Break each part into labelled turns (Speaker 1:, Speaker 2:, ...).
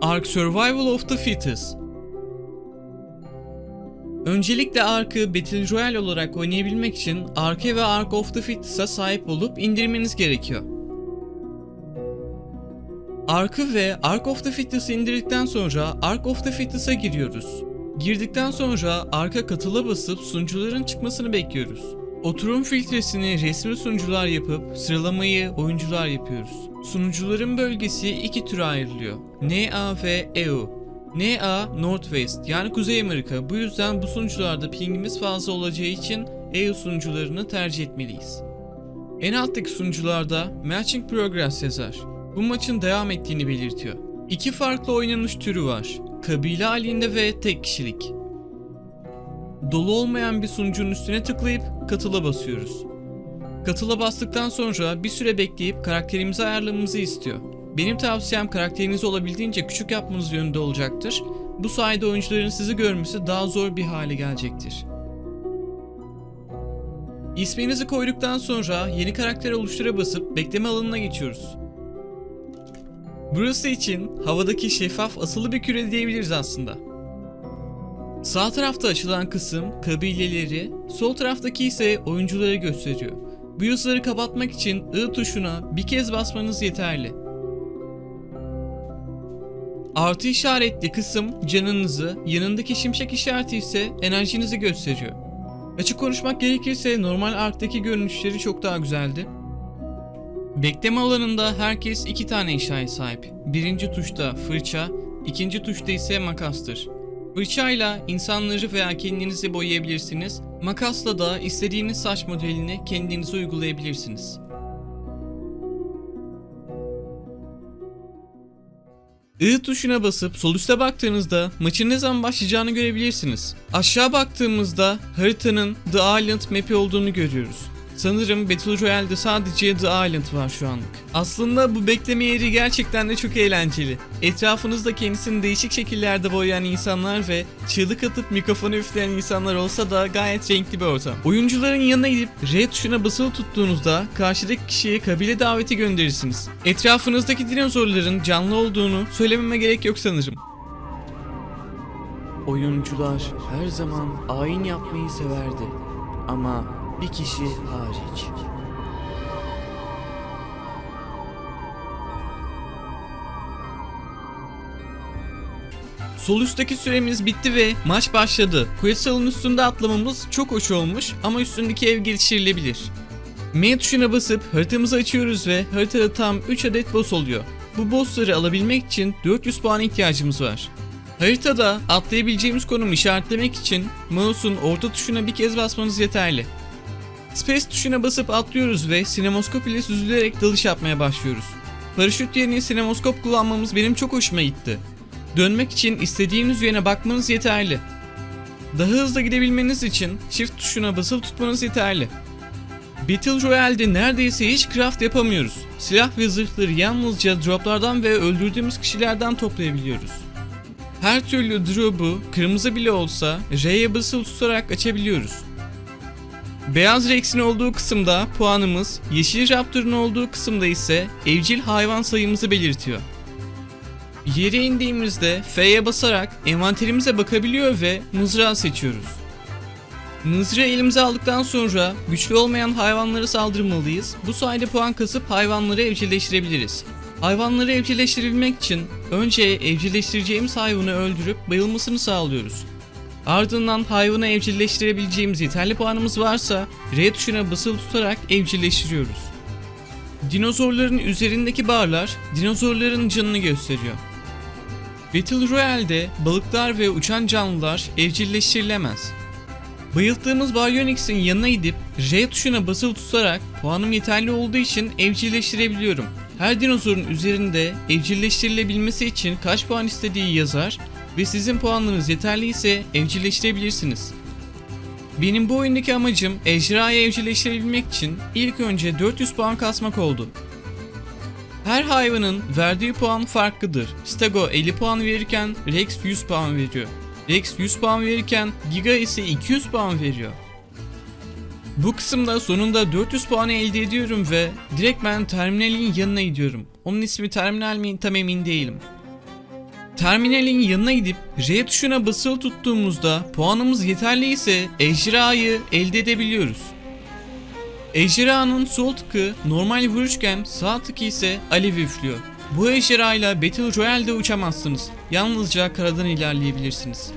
Speaker 1: Ark Survival of the Fittest Öncelikle Ark'ı Battle Royale olarak oynayabilmek için Ark'e ve Ark of the Fittest'a sahip olup indirmeniz gerekiyor. Ark'ı ve Ark of the Fittest'ı indirdikten sonra Ark of the Fittest'a giriyoruz. Girdikten sonra Ark'a katıla basıp sunucuların çıkmasını bekliyoruz. Oturum filtresini resmi sunucular yapıp sıralamayı oyuncular yapıyoruz. Sunucuların bölgesi iki türe ayrılıyor. NA ve EU. NA Northwest yani Kuzey Amerika. Bu yüzden bu sunucularda pingimiz fazla olacağı için EU sunucularını tercih etmeliyiz. En alttaki sunucularda Matching Progress yazar. Bu maçın devam ettiğini belirtiyor. İki farklı oynanış türü var. Kabile halinde ve tek kişilik. Dolu olmayan bir sunucunun üstüne tıklayıp katıla basıyoruz. Katıla bastıktan sonra bir süre bekleyip karakterimizi ayarlamamızı istiyor. Benim tavsiyem karakterinizi olabildiğince küçük yapmanız yönünde olacaktır. Bu sayede oyuncuların sizi görmesi daha zor bir hale gelecektir. İsminizi koyduktan sonra yeni karakter oluştura basıp bekleme alanına geçiyoruz. Burası için havadaki şeffaf asılı bir küre diyebiliriz aslında. Sağ tarafta açılan kısım kabileleri, sol taraftaki ise oyuncuları gösteriyor. Bu yazıları kapatmak için I tuşuna bir kez basmanız yeterli. Artı işaretli kısım canınızı, yanındaki şimşek işareti ise enerjinizi gösteriyor. Açık konuşmak gerekirse normal Ark'taki görünüşleri çok daha güzeldi. Bekleme alanında herkes iki tane eşyaya sahip. Birinci tuşta fırça, ikinci tuşta ise makastır. Fırçayla insanları veya kendinizi boyayabilirsiniz. Makasla da istediğiniz saç modelini kendinize uygulayabilirsiniz. I tuşuna basıp sol üste baktığınızda maçın ne zaman başlayacağını görebilirsiniz. Aşağı baktığımızda haritanın The Island map'i olduğunu görüyoruz. Sanırım Battle Royale'de sadece The Island var şu anlık. Aslında bu bekleme yeri gerçekten de çok eğlenceli. Etrafınızda kendisini değişik şekillerde boyayan insanlar ve çığlık atıp mikrofonu üfleyen insanlar olsa da gayet renkli bir ortam. Oyuncuların yanına gidip R tuşuna basılı tuttuğunuzda karşıdaki kişiye kabile daveti gönderirsiniz. Etrafınızdaki dinozorların canlı olduğunu söylememe gerek yok sanırım. Oyuncular her zaman ayin yapmayı severdi. Ama bir kişi hariç. Sol üstteki süremiz bitti ve maç başladı. Questal'ın üstünde atlamamız çok hoş olmuş ama üstündeki ev geliştirilebilir. M tuşuna basıp haritamızı açıyoruz ve haritada tam 3 adet boss oluyor. Bu bossları alabilmek için 400 puan ihtiyacımız var. Haritada atlayabileceğimiz konumu işaretlemek için mouse'un orta tuşuna bir kez basmanız yeterli. Space tuşuna basıp atlıyoruz ve sinemoskop ile süzülerek dalış yapmaya başlıyoruz. Paraşüt yerine sinemoskop kullanmamız benim çok hoşuma gitti. Dönmek için istediğiniz yöne bakmanız yeterli. Daha hızlı gidebilmeniz için Shift tuşuna basılı tutmanız yeterli. Battle Royale'de neredeyse hiç craft yapamıyoruz. Silah ve zırhları yalnızca droplardan ve öldürdüğümüz kişilerden toplayabiliyoruz. Her türlü drop'u kırmızı bile olsa R'ye basılı tutarak açabiliyoruz. Beyaz Rex'in olduğu kısımda puanımız, Yeşil Raptor'un olduğu kısımda ise evcil hayvan sayımızı belirtiyor. Yere indiğimizde F'ye basarak envanterimize bakabiliyor ve mızrağı seçiyoruz. Mızrağı elimize aldıktan sonra güçlü olmayan hayvanlara saldırmalıyız. Bu sayede puan kasıp hayvanları evcilleştirebiliriz. Hayvanları evcilleştirebilmek için önce evcilleştireceğimiz hayvanı öldürüp bayılmasını sağlıyoruz. Ardından hayvanı evcilleştirebileceğimiz yeterli puanımız varsa R tuşuna basılı tutarak evcilleştiriyoruz. Dinozorların üzerindeki barlar dinozorların canını gösteriyor. Battle Royale'de balıklar ve uçan canlılar evcilleştirilemez. Bayılttığımız Baryonyx'in yanına gidip R tuşuna basılı tutarak puanım yeterli olduğu için evcilleştirebiliyorum. Her dinozorun üzerinde evcilleştirilebilmesi için kaç puan istediği yazar ve sizin puanlarınız yeterli ise evcilleştirebilirsiniz. Benim bu oyundaki amacım ejderhayı evcilleştirebilmek için ilk önce 400 puan kasmak oldu. Her hayvanın verdiği puan farklıdır. Stego 50 puan verirken Rex 100 puan veriyor. Rex 100 puan verirken Giga ise 200 puan veriyor. Bu kısımda sonunda 400 puanı elde ediyorum ve direkt ben terminalin yanına gidiyorum. Onun ismi terminal mi tam emin değilim. Terminalin yanına gidip R tuşuna basılı tuttuğumuzda puanımız yeterli ise ejderhayı elde edebiliyoruz. Ejderhanın sol tıkı normal vuruşken sağ tıkı ise alev üflüyor. Bu ejderhayla Battle Royale'de uçamazsınız. Yalnızca karadan ilerleyebilirsiniz.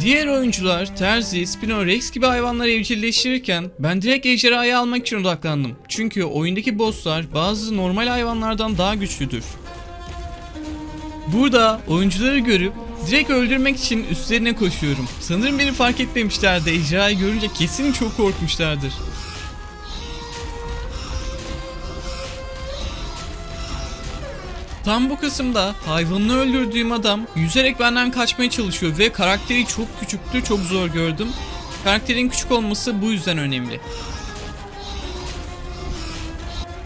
Speaker 1: Diğer oyuncular Terzi, Spino, Rex gibi hayvanları evcilleştirirken ben direkt ejderhayı almak için odaklandım. Çünkü oyundaki bosslar bazı normal hayvanlardan daha güçlüdür. Burada oyuncuları görüp direkt öldürmek için üstlerine koşuyorum. Sanırım beni fark etmemişlerdi. Ejderhayı görünce kesin çok korkmuşlardır. Tam bu kısımda hayvanını öldürdüğüm adam yüzerek benden kaçmaya çalışıyor ve karakteri çok küçüktü, çok zor gördüm. Karakterin küçük olması bu yüzden önemli.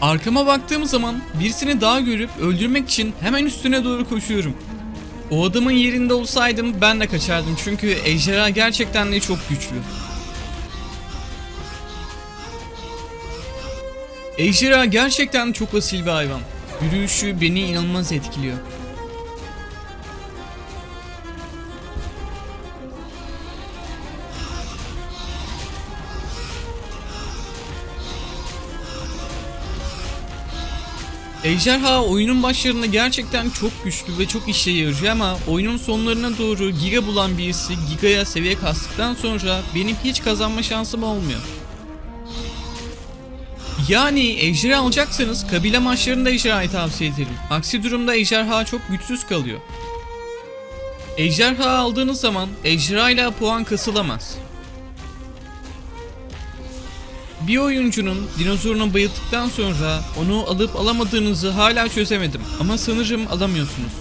Speaker 1: Arkama baktığım zaman birisini daha görüp öldürmek için hemen üstüne doğru koşuyorum. O adamın yerinde olsaydım ben de kaçardım çünkü ejderha gerçekten de çok güçlü. Ejderha gerçekten çok asil bir hayvan. Yürüyüşü beni inanılmaz etkiliyor. Ejderha oyunun başlarında gerçekten çok güçlü ve çok işe yarıyor ama oyunun sonlarına doğru giga bulan birisi gigaya seviye kastıktan sonra benim hiç kazanma şansım olmuyor. Yani ejderha alacaksanız kabile maçlarında ejderhayı tavsiye ederim. Aksi durumda ejderha çok güçsüz kalıyor. Ejderha aldığınız zaman ejderha ile puan kasılamaz. Bir oyuncunun dinozoruna bayıldıktan sonra onu alıp alamadığınızı hala çözemedim ama sanırım alamıyorsunuz.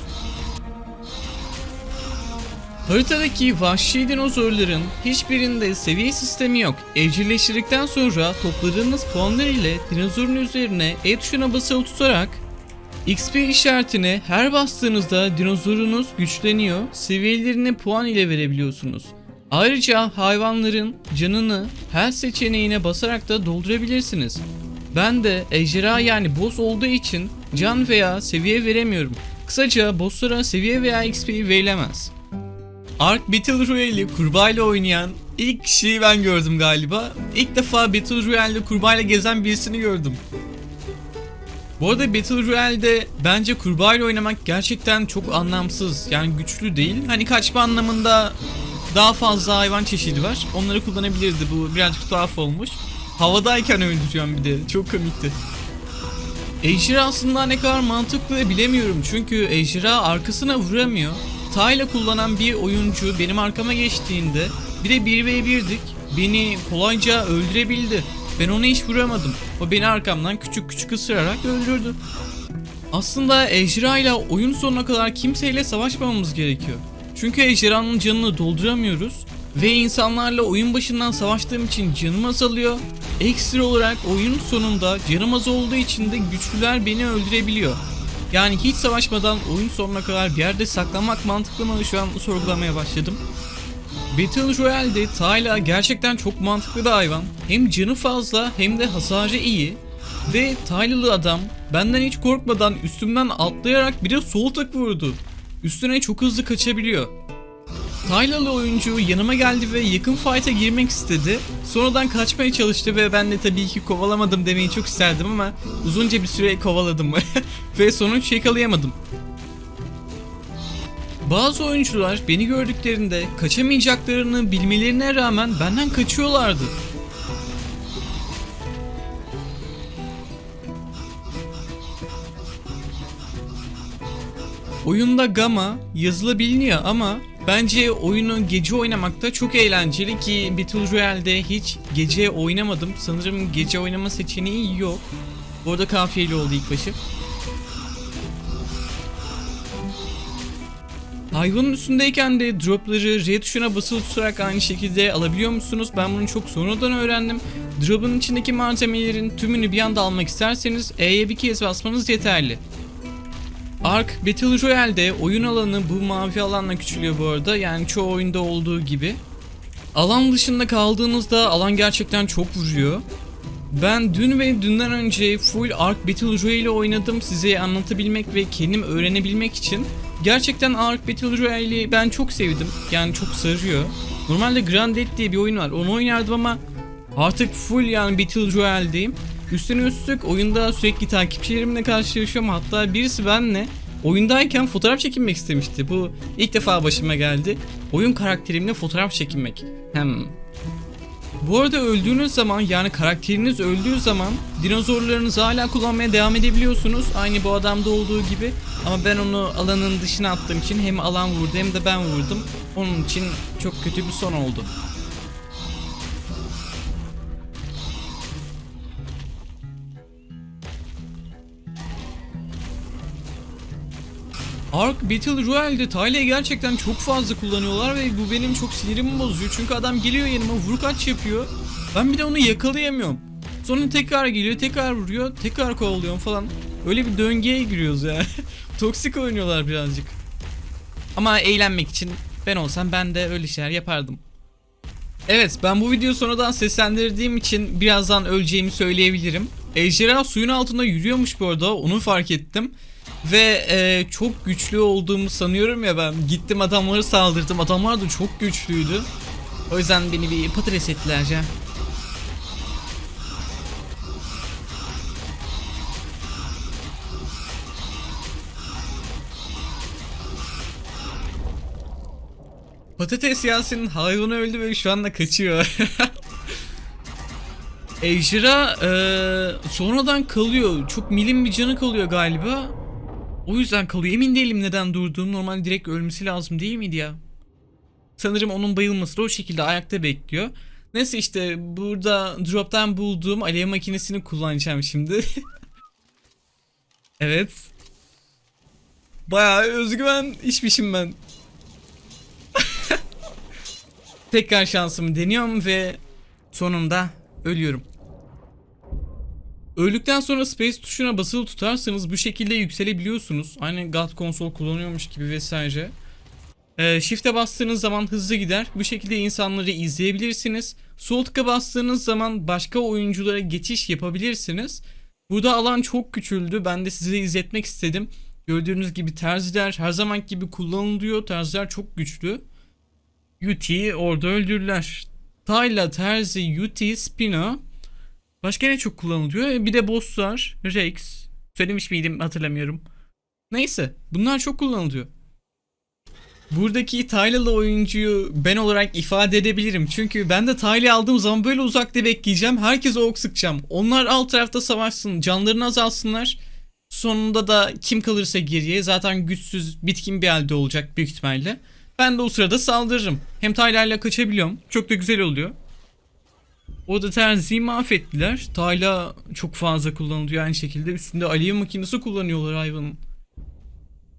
Speaker 1: Haritadaki vahşi dinozorların hiçbirinde seviye sistemi yok. Evcilleştirdikten sonra topladığınız puanlar ile dinozorun üzerine E tuşuna basılı tutarak XP işaretine her bastığınızda dinozorunuz güçleniyor, seviyelerini puan ile verebiliyorsunuz. Ayrıca hayvanların canını her seçeneğine basarak da doldurabilirsiniz. Ben de ejderha yani boss olduğu için can veya seviye veremiyorum. Kısaca bosslara seviye veya XP verilemez. Ark Battle Royale'i kurbağayla oynayan ilk kişiyi ben gördüm galiba. İlk defa Battle Royale'de kurbağayla gezen birisini gördüm. Bu arada Battle Royale'de bence kurbağayla oynamak gerçekten çok anlamsız. Yani güçlü değil. Hani kaçma anlamında daha fazla hayvan çeşidi var. Onları kullanabilirdi. Bu birazcık tuhaf olmuş. Havadayken öldürüyorum bir de. Çok komikti. Ejderha aslında ne kadar mantıklı bilemiyorum. Çünkü ejderha arkasına vuramıyor. Tayla kullanan bir oyuncu benim arkama geçtiğinde bir de 1v1'dik. Beni kolayca öldürebildi. Ben ona hiç vuramadım. O beni arkamdan küçük küçük ısırarak öldürdü. Aslında ejderha ile oyun sonuna kadar kimseyle savaşmamamız gerekiyor. Çünkü ejderhanın canını dolduramıyoruz ve insanlarla oyun başından savaştığım için canım azalıyor. Ekstra olarak oyun sonunda canım az olduğu için de güçlüler beni öldürebiliyor. Yani hiç savaşmadan oyun sonuna kadar bir yerde saklanmak mantıklı mı şu an sorgulamaya başladım. Battle Royale'de Tayla gerçekten çok mantıklı bir hayvan. Hem canı fazla hem de hasarı iyi. Ve Taylalı adam benden hiç korkmadan üstümden atlayarak bir de sol tık vurdu. Üstüne çok hızlı kaçabiliyor. Taylalı oyuncu yanıma geldi ve yakın fight'a girmek istedi. Sonradan kaçmaya çalıştı ve ben de tabii ki kovalamadım demeyi çok isterdim ama uzunca bir süre kovaladım ve sonuç yakalayamadım. Bazı oyuncular beni gördüklerinde kaçamayacaklarını bilmelerine rağmen benden kaçıyorlardı. Oyunda Gamma yazılı biliniyor ama bence oyunu gece oynamakta çok eğlenceli ki Battle Royale'de hiç gece oynamadım. Sanırım gece oynama seçeneği yok. Bu arada kafiyeli oldu ilk başı. Hayvanın üstündeyken de dropları R tuşuna basılı tutarak aynı şekilde alabiliyor musunuz? Ben bunu çok sonradan öğrendim. Drop'un içindeki malzemelerin tümünü bir anda almak isterseniz E'ye bir kez basmanız yeterli. Ark Battle Royale'de oyun alanı bu mavi alanla küçülüyor bu arada. Yani çoğu oyunda olduğu gibi. Alan dışında kaldığınızda alan gerçekten çok vuruyor. Ben dün ve dünden önce full Ark Battle Royale oynadım size anlatabilmek ve kendim öğrenebilmek için. Gerçekten Ark Battle Royale'i ben çok sevdim. Yani çok sarıyor. Normalde Grand Dead diye bir oyun var. Onu oynardım ama artık full yani Battle Royale'deyim. Üstüne üstlük oyunda sürekli takipçilerimle karşılaşıyorum. Hatta birisi benle oyundayken fotoğraf çekinmek istemişti. Bu ilk defa başıma geldi. Oyun karakterimle fotoğraf çekinmek. Hem bu arada öldüğünüz zaman yani karakteriniz öldüğü zaman dinozorlarınızı hala kullanmaya devam edebiliyorsunuz. Aynı bu adamda olduğu gibi. Ama ben onu alanın dışına attığım için hem alan vurdu hem de ben vurdum. Onun için çok kötü bir son oldu. Ark Battle Royale'de Tayle'yi gerçekten çok fazla kullanıyorlar ve bu benim çok sinirimi bozuyor. Çünkü adam geliyor yanıma vur kaç yapıyor. Ben bir de onu yakalayamıyorum. Sonra tekrar geliyor, tekrar vuruyor, tekrar kovalıyorum falan. Öyle bir döngüye giriyoruz ya. Toksik oynuyorlar birazcık. Ama eğlenmek için ben olsam ben de öyle şeyler yapardım. Evet ben bu videoyu sonradan seslendirdiğim için birazdan öleceğimi söyleyebilirim. Ejderha suyun altında yürüyormuş bu arada onu fark ettim. Ve e, çok güçlü olduğumu sanıyorum ya ben. Gittim adamları saldırdım. Adamlar da çok güçlüydü. O yüzden beni bir patates ettiler ya. Patates Yasin hayvanı öldü ve şu anda kaçıyor. Ejderha eee, sonradan kalıyor. Çok milim bir canı kalıyor galiba. O yüzden kalıyor. Emin değilim neden durduğum. Normalde direkt ölmesi lazım değil miydi ya? Sanırım onun bayılması da o şekilde ayakta bekliyor. Neyse işte burada drop'tan bulduğum alev makinesini kullanacağım şimdi. evet. Bayağı özgüven işmişim ben. Tekrar şansımı deniyorum ve sonunda ölüyorum. Öldükten sonra space tuşuna basılı tutarsanız bu şekilde yükselebiliyorsunuz. Aynı God konsol kullanıyormuş gibi vesaire. Ee, shift'e bastığınız zaman hızlı gider. Bu şekilde insanları izleyebilirsiniz. Sol tıka bastığınız zaman başka oyunculara geçiş yapabilirsiniz. Burada alan çok küçüldü. Ben de size izletmek istedim. Gördüğünüz gibi terziler her zaman gibi kullanılıyor. Terziler çok güçlü. Yuti orada öldürürler. Tayla, Terzi, Yuti, Spino. Başka ne çok kullanılıyor? E, Bir de bosslar. Rex. Söylemiş miydim hatırlamıyorum. Neyse bunlar çok kullanılıyor. Buradaki Taylalı oyuncuyu ben olarak ifade edebilirim. Çünkü ben de Tayla aldığım zaman böyle uzakta bekleyeceğim. Herkese ok sıkacağım. Onlar alt tarafta savaşsın. Canlarını azalsınlar. Sonunda da kim kalırsa geriye zaten güçsüz bitkin bir halde olacak büyük ihtimalle. Ben de o sırada saldırırım. Hem Tayla kaçabiliyorum. Çok da güzel oluyor. O da terziyi mahvettiler. Tayla çok fazla kullanılıyor aynı şekilde. Üstünde alev makinesi kullanıyorlar hayvanın.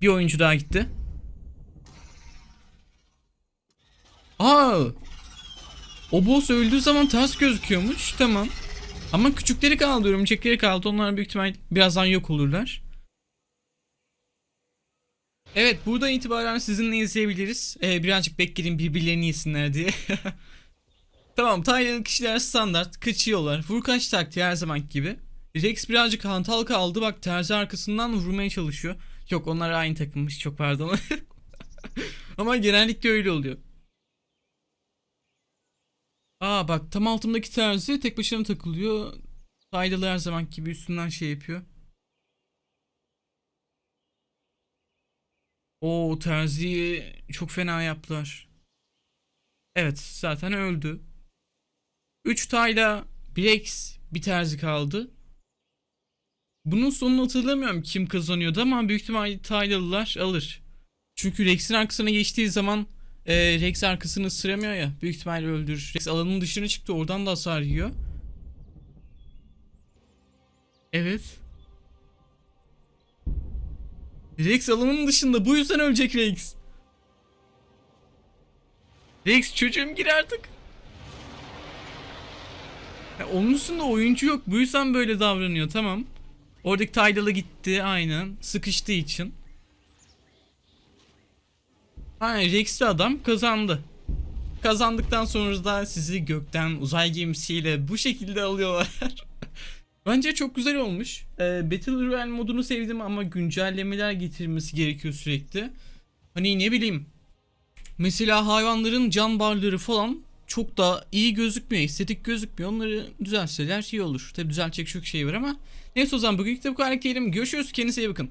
Speaker 1: Bir oyuncu daha gitti. Aa! O boss öldüğü zaman ters gözüküyormuş. Tamam. Ama küçükleri kaldı, örümcekleri kaldı. Onlar büyük ihtimal birazdan yok olurlar. Evet, buradan itibaren sizinle izleyebiliriz. Ee, birazcık bekleyin birbirlerini yesinler diye. Tamam Taylan'ın kişiler standart kaçıyorlar. Vurkaç taktiği her zaman gibi. Rex birazcık hantal kaldı bak terzi arkasından vurmaya çalışıyor. Yok onlar aynı takılmış çok pardon. Ama genellikle öyle oluyor. Aa bak tam altımdaki terzi tek başına takılıyor. Taylalı her zaman gibi üstünden şey yapıyor. O terziyi çok fena yaptılar. Evet zaten öldü. 3 tayla bir Rex bir terzi kaldı. Bunun sonunu hatırlamıyorum kim kazanıyordu ama büyük ihtimalle Taylalılar alır. Çünkü Rex'in arkasına geçtiği zaman e, Rex arkasını ısıramıyor ya. Büyük ihtimalle öldürür. Rex alanın dışına çıktı oradan da hasar yiyor. Evet. Rex alanın dışında bu yüzden ölecek Rex. Rex çocuğum gir artık. Ya onun üstünde oyuncu yok. Bu yüzden böyle davranıyor tamam. Oradaki Taylalı gitti aynen. Sıkıştığı için. Aynen Rex'li adam kazandı. Kazandıktan sonra da sizi gökten uzay gemisiyle bu şekilde alıyorlar. Bence çok güzel olmuş. Ee, Battle Royale modunu sevdim ama güncellemeler getirmesi gerekiyor sürekli. Hani ne bileyim. Mesela hayvanların can barları falan çok da iyi gözükmüyor, estetik gözükmüyor. Onları düzelseler iyi olur. Tabi düzeltecek çok şey var ama. Neyse o zaman bugünkü de bu kadar. Görüşürüz. Kendinize iyi bakın.